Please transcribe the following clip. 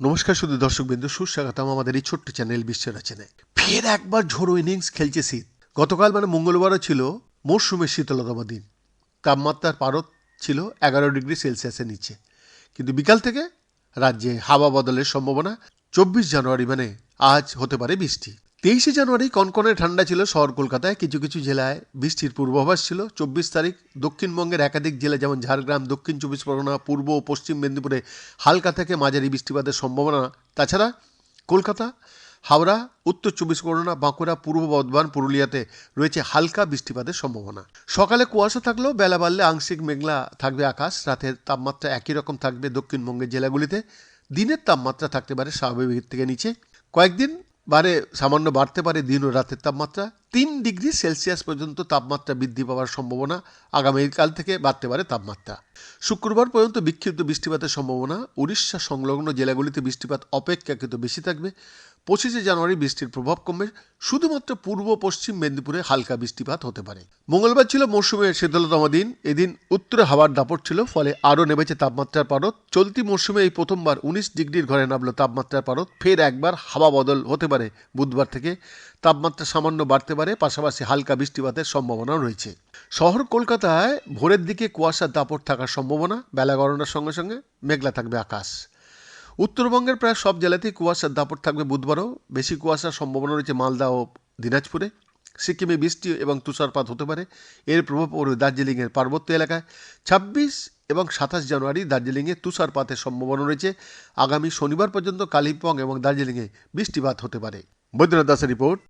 নমস্কার শুধু দর্শক বিন্দু সুস্বাগতম আমাদের এই ছোট্ট চ্যানেল বিশ্ব রচনায়। ফের একবার ঝোড়ো ইনিংস খেলছে শীত। গতকাল মানে মঙ্গলবারও ছিল মরশুমের শীতলতম দিন। তাপমাত্রার পারদ ছিল এগারো ডিগ্রি সেলসিয়াসের নিচে। কিন্তু বিকাল থেকে রাজ্যে হাওয়া বদলের সম্ভাবনা চব্বিশ জানুয়ারি মানে আজ হতে পারে বৃষ্টি। তেইশে জানুয়ারি কনকনে ঠান্ডা ছিল শহর কলকাতায়, কিছু কিছু জেলায় বৃষ্টির পূর্বাভাস ছিল। চব্বিশ তারিখ দক্ষিণবঙ্গের একাধিক জেলা যেমন ঝাড়গ্রাম, দক্ষিণ চব্বিশ পরগনা, পূর্ব ও পশ্চিম মেদিনীপুরে হালকা থেকে মাঝারি বৃষ্টিপাতের সম্ভাবনা। তাছাড়া কলকাতা, হাওড়া, উত্তর চব্বিশ পরগনা, বাঁকুড়া, পূর্ব বর্ধমান, পুরুলিয়াতে রয়েছে হালকা বৃষ্টিপাতের সম্ভাবনা। সকালে কুয়াশা থাকলেও বেলা বাড়লে আংশিক মেঘলা থাকবে আকাশ। রাতের তাপমাত্রা একই রকম থাকবে দক্ষিণবঙ্গের জেলাগুলিতে। দিনের তাপমাত্রা থাকতে পারে স্বাভাবিক থেকে নিচে। কয়েকদিন বারে সামান্য বাড়তে পারে দিন ও রাতের তাপমাত্রা। তিন ডিগ্রি সেলসিয়াস পর্যন্ত তাপমাত্রা বৃদ্ধি পাওয়ার সম্ভাবনা আগামীকাল থেকে বাড়তে পারে তাপমাত্রা। শুক্রবার পর্যন্ত বিক্ষিপ্ত বৃষ্টিপাতের সম্ভাবনা। উড়িষ্যা সংলগ্ন জেলাগুলিতে বৃষ্টিপাত অপেক্ষাকৃত বেশি থাকবে। পঁচিশে জানুয়ারি বৃষ্টির প্রভাব কমবে। শুধুমাত্র পূর্ব পশ্চিম মেদিনীপুরে হালকা বৃষ্টিপাত হতে পারে। মঙ্গলবার ছিল মৌসুমের শীতলতম দিন। এদিন উত্তরে হাওয়ার দাপট ছিল, ফলে আরও নেমেছে তাপমাত্রার পারদ। চলতি মৌসুমে এই প্রথমবার উনিশ ডিগ্রির ঘরে নামলো তাপমাত্রার পারদ। ফের একবার হাওয়া বদল হতে পারে বুধবার থেকে। তাপমাত্রা সামান্য বাড়তে পারে, পাশাপাশি হালকা বৃষ্টিপাতের সম্ভাবনাও রয়েছে। শহর কলকাতায় ভোরের দিকে কুয়াশার দাপট থাকার সম্ভাবনা। বেলা গণনার সঙ্গে সঙ্গে মেঘলা থাকবে আকাশ। উত্তরবঙ্গের প্রায় সব জেলাতেই কুয়াশার দাপট থাকবে বুধবারও। বেশি কুয়াশার সম্ভাবনা রয়েছে মালদা ও দিনাজপুরে। সিকিমে বৃষ্টি এবং তুষারপাত হতে পারে। এর প্রভাব পড়বে দার্জিলিংয়ের পার্বত্য এলাকায়। ছাব্বিশ এবং সাতাশ জানুয়ারি দার্জিলিংয়ে তুষারপাতের সম্ভাবনা রয়েছে। আগামী শনিবার পর্যন্ত কালিম্পং এবং দার্জিলিংয়ে বৃষ্টিপাত হতে পারে। বৈদ্যনাথ দাসের রিপোর্ট।